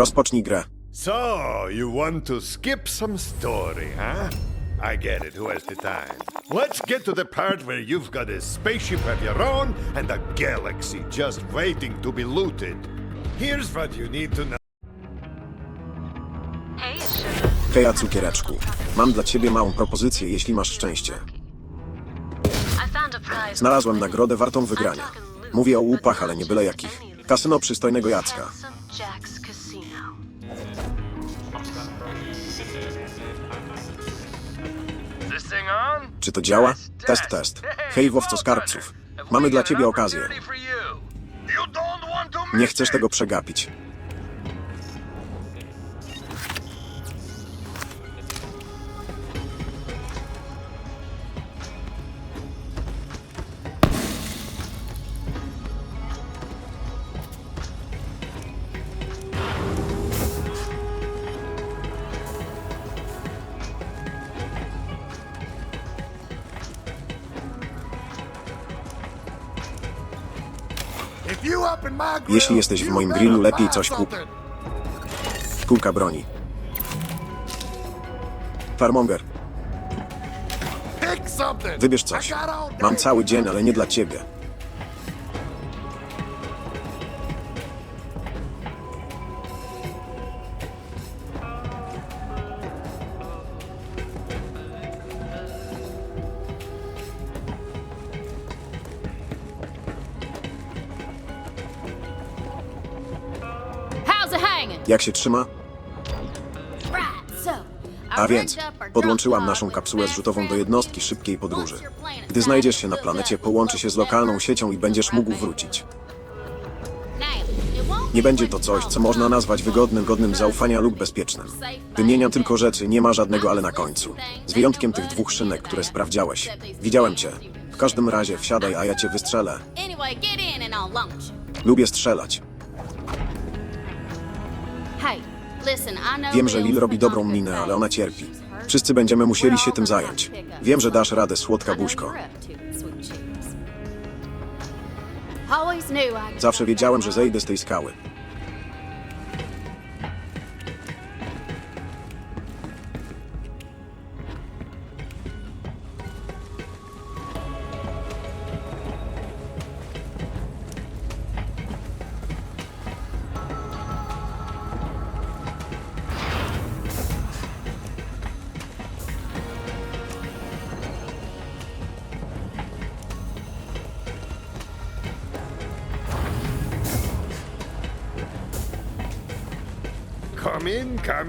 Rozpocznij grę. So, you want to skip some story, huh? I get it. Who has the time? Let's get to the part where you've got a spaceship of your own and a galaxy just waiting to be looted. Here's what you need to know. Heja cukiereczku. Mam dla ciebie małą propozycję, jeśli masz szczęście. I found a prize. Znalazłem nagrodę wartą wygrania. Mówię o łupach, ale nie byle jakich. Kasyno przystojnego Jacka. Czy to działa? Test, test. Hej, wowco skarbców. Mamy dla ciebie okazję. Nie chcesz tego przegapić. Jeśli jesteś w moim grillu, lepiej coś kup. Kulka broni. Farmonger, wybierz coś. Mam cały dzień, ale nie dla ciebie. Jak się trzyma? A więc, podłączyłam naszą kapsułę zrzutową do jednostki szybkiej podróży. Gdy znajdziesz się na planecie, połączy się z lokalną siecią i będziesz mógł wrócić. Nie będzie to coś, co można nazwać wygodnym, godnym zaufania lub bezpiecznym. Wymienia tylko rzeczy, nie ma żadnego ale na końcu. Z wyjątkiem tych dwóch szynek, które sprawdziałeś. Widziałem cię. W każdym razie wsiadaj, a ja cię wystrzelę. Lubię strzelać. Wiem, że Lil robi dobrą minę, ale ona cierpi. Wszyscy będziemy musieli się tym zająć. Wiem, że dasz radę, słodka buźko. Zawsze wiedziałem, że zejdę z tej skały.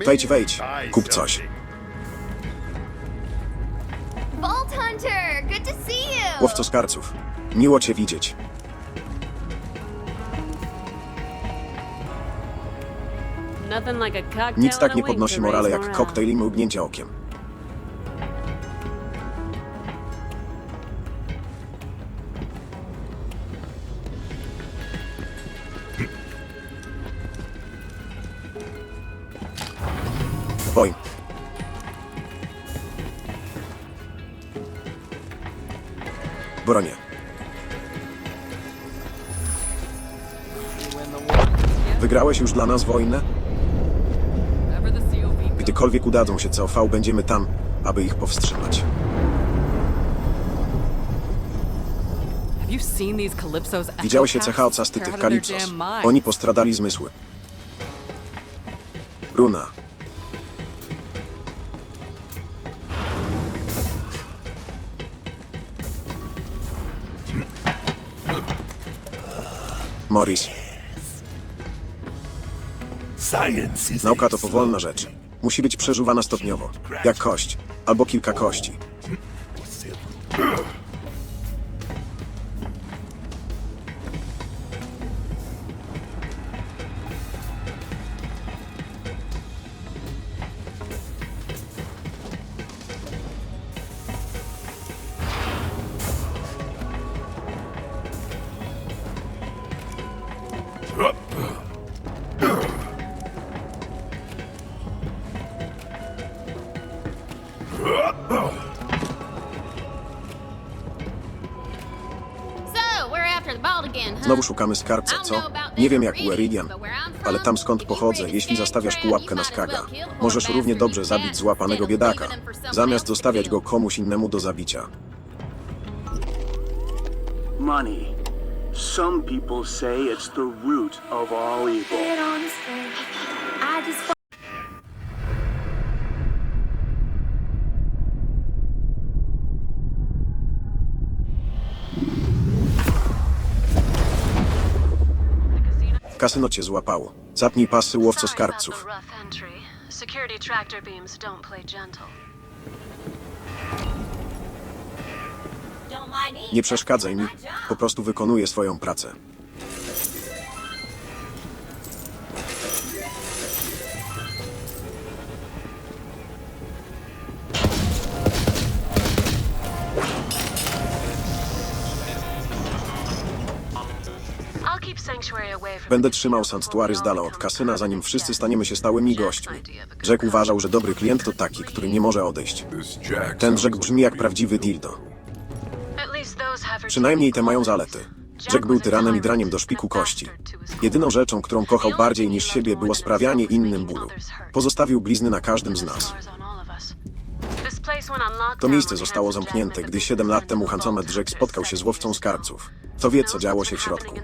Wejdź, wejdź. Kup coś. Vault Hunter, good to see you. Łowco skarców. Miło cię widzieć. Nic tak nie podnosi to morale jak koktajl i mrugnięcie okiem. Oj, bronię. Wygrałeś już dla nas wojnę? Gdykolwiek udadzą się CV, będziemy tam, aby ich powstrzymać. Widziałeś echocasts? cecha They're tych kalipsos. Oni postradali zmysły. Runa. Morris. Nauka to powolna rzecz. Musi być przeżuwana stopniowo. Jak kość. Albo kilka kości. Znowu szukamy skarbca, co? Nie wiem jak u Eridian. Ale tam skąd pochodzę, jeśli zastawiasz pułapkę na skaga, możesz równie dobrze zabić złapanego biedaka, zamiast zostawiać go komuś innemu do zabicia. Money. Some people say it's the root of all evil. Kasyno cię złapało. Zapnij pasy łowco skarbców. rough entry. Security tractor beams don't play gentle. Nie przeszkadzaj mi, po prostu wykonuję swoją pracę. Będę trzymał sanktuary z dala od kasyna, zanim wszyscy staniemy się stałymi gośćmi. Jack uważał, że dobry klient to taki, który nie może odejść. Ten Jack brzmi jak prawdziwy dildo. Przynajmniej te mają zalety. Jack był tyranem i draniem do szpiku kości. Jedyną rzeczą, którą kochał bardziej niż siebie, było sprawianie innym bólu. Pozostawił blizny na każdym z nas. To miejsce zostało zamknięte, gdy 7 lat temu Hancomet Jack spotkał się z łowcą skarbców. Kto wie, co działo się w środku.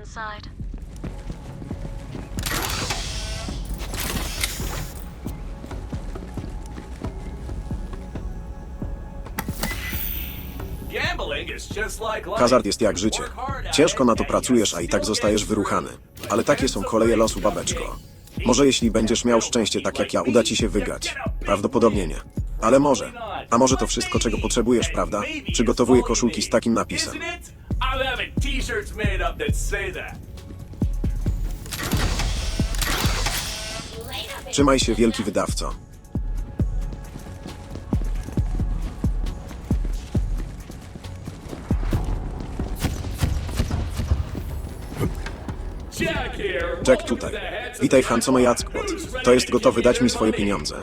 Hazard jest jak życie. Ciężko na to pracujesz, a i tak zostajesz wyruchany. Ale takie są koleje losu, babeczko. Może jeśli będziesz miał szczęście tak jak ja, uda ci się wygrać. Prawdopodobnie nie. Ale może. A może to wszystko, czego potrzebujesz, prawda? Przygotowuję koszulki z takim napisem. Trzymaj się, wielki wydawco. Jack tutaj. Witaj w Hancome Jackpot. To jest gotowy dać mi swoje pieniądze.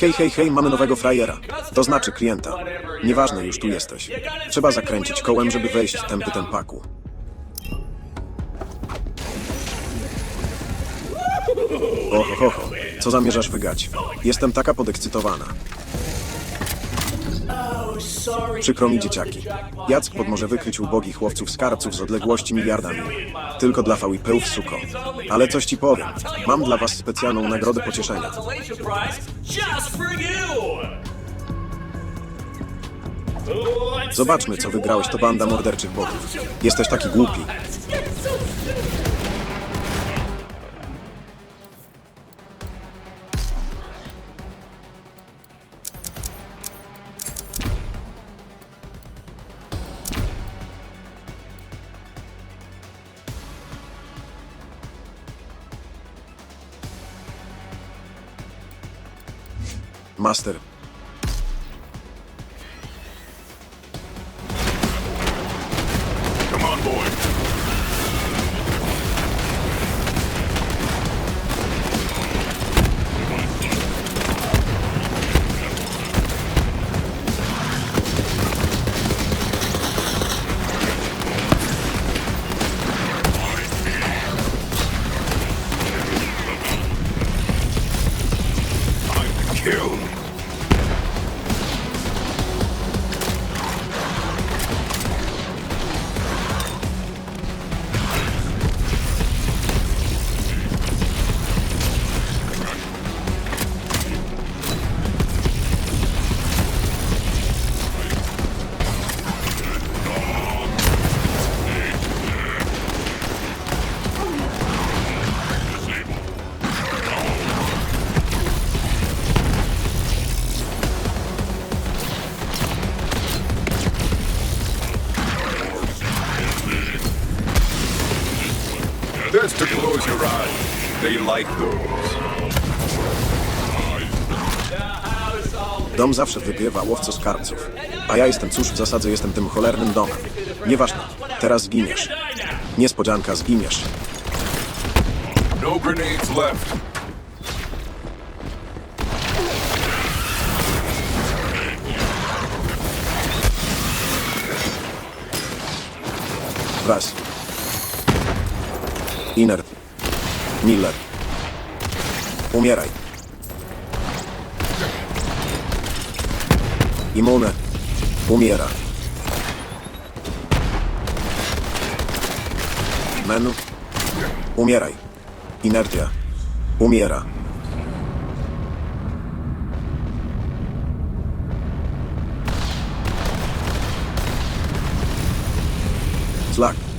Hej, hej, hej, mamy nowego frajera. To znaczy klienta. Nieważne, już tu jesteś. Trzeba zakręcić kołem, żeby wejść tępy ten paku. Oho, ho, ho. Co zamierzasz wygać? Jestem taka podekscytowana. Przykro mi, dzieciaki. Jackpot może wykryć ubogich łowców skarbców z odległości miliardami. Tylko dla VIP-ów, suko. Ale coś ci powiem. Mam dla was specjalną nagrodę pocieszenia. Zobaczmy, co wygrałeś, to banda morderczych botów. Jesteś taki głupi. Master. Best to close your eyes. They like those. Dom zawsze wygrywa łowco skarbców. A ja jestem, cóż, w zasadzie jestem tym cholernym domem. Nieważne, teraz zginiesz. Niespodzianka, zginiesz. No grenades left. Raz. Inert. Miller. Umieraj. Imune. Umiera. Menu. Umieraj. Inertia. Umiera. Zlak.